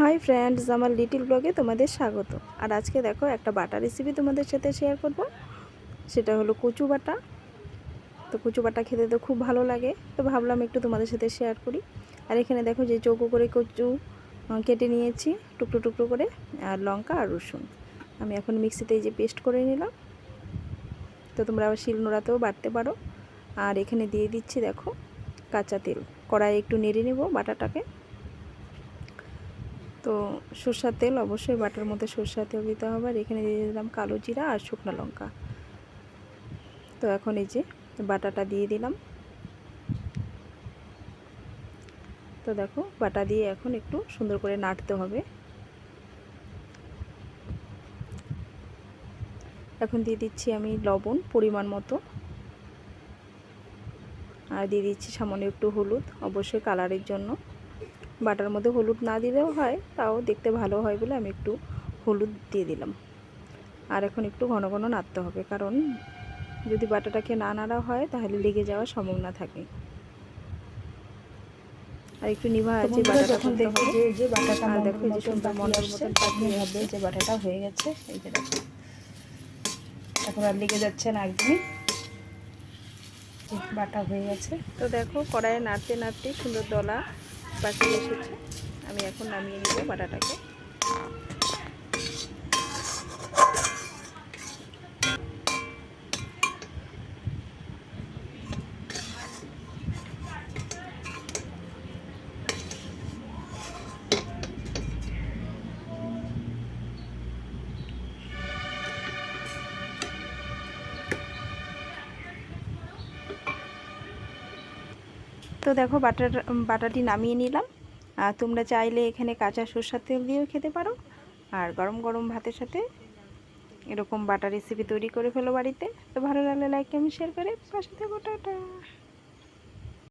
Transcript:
Hi friends আমার little ব্লগে তোমাদের স্বাগত। আর আজকে দেখো একটা বাটা রেসিপি তোমাদের সাথে শেয়ার করব। সেটা হলো কচু বাটা। তো কচু বাটা খেতে তো খুব ভালো লাগে। তো ভাবলাম একটু তোমাদের সাথে শেয়ার করি। আর এখানে দেখো যে চৌকো করে কচু কেটে নিয়েছি, টুকরো টুকরো করে, আর লঙ্কা আর রসুন। আমি এখন মিক্সিতে এই যে পেস্ট করে নিলাম। তো তোমরা আবার শিল নোড়াতেও বাটতে পারো। আর এখানে দিয়ে দিচ্ছি দেখো কাঁচা তেল। কড়াই একটু নেড়ে নেব বাটাটাকে। তো সর্ষার তেল, অবশ্যই বাটার মধ্যে সর্ষার তেল দিতে হবে। আর এখানে দিয়ে দিলাম কালো জিরা আর শুকনো লঙ্কা। তো এখন এই যে বাটাটা দিয়ে দিলাম। তো দেখো, বাটা দিয়ে এখন একটু সুন্দর করে নাড়তে হবে। এখন দিয়ে দিচ্ছি আমি লবণ পরিমাণ মতো। আর দিয়ে দিচ্ছি সামান্য একটু হলুদ, অবশ্যই কালারের জন্য। বাটার মধ্যে হলুদ না দিলেও হয় তাও দেখতে ভালো হয় বলে আমি একটু হলুদ দিয়ে দিলাম। আর এখন একটু ঘন ঘন নাড়তে হবে কারণ যদি বাটাটাকে না নাড়া হয় তাহলে লেগে যাওয়ার সম্ভাবনা থাকে। আর একটু নিভা আছে বাটাটা যখন করতে যে যে বাটাটা আর দেখো যে সুন্দর মনের মতন তাকিয়ে হবে যে বাটাটা হয়ে গেছে এই যে দেখো। এখন আর লেগে যাচ্ছে না একদমই। বাটা হয়ে গেছে। তো দেখো কড়াইয়ে নাড়তে নাড়তে সুন্দর দলা পাকিয়ে এসেছে। আমি এখন নামিয়ে নিব বাটাটাকে। তো দেখো বাটার বাটাটি নামিয়ে নিলাম। আর তোমরা চাইলে এখানে কাঁচা সরষার তেল দিয়েও খেতে পারো। আর গরম গরম ভাতের সাথে এরকম বাটা রেসিপি তৈরি করে ফেলো বাড়িতে। তো ভালো লাগলে লাইক কমেন্ট শেয়ার করে পাশে থেকো, টাটা।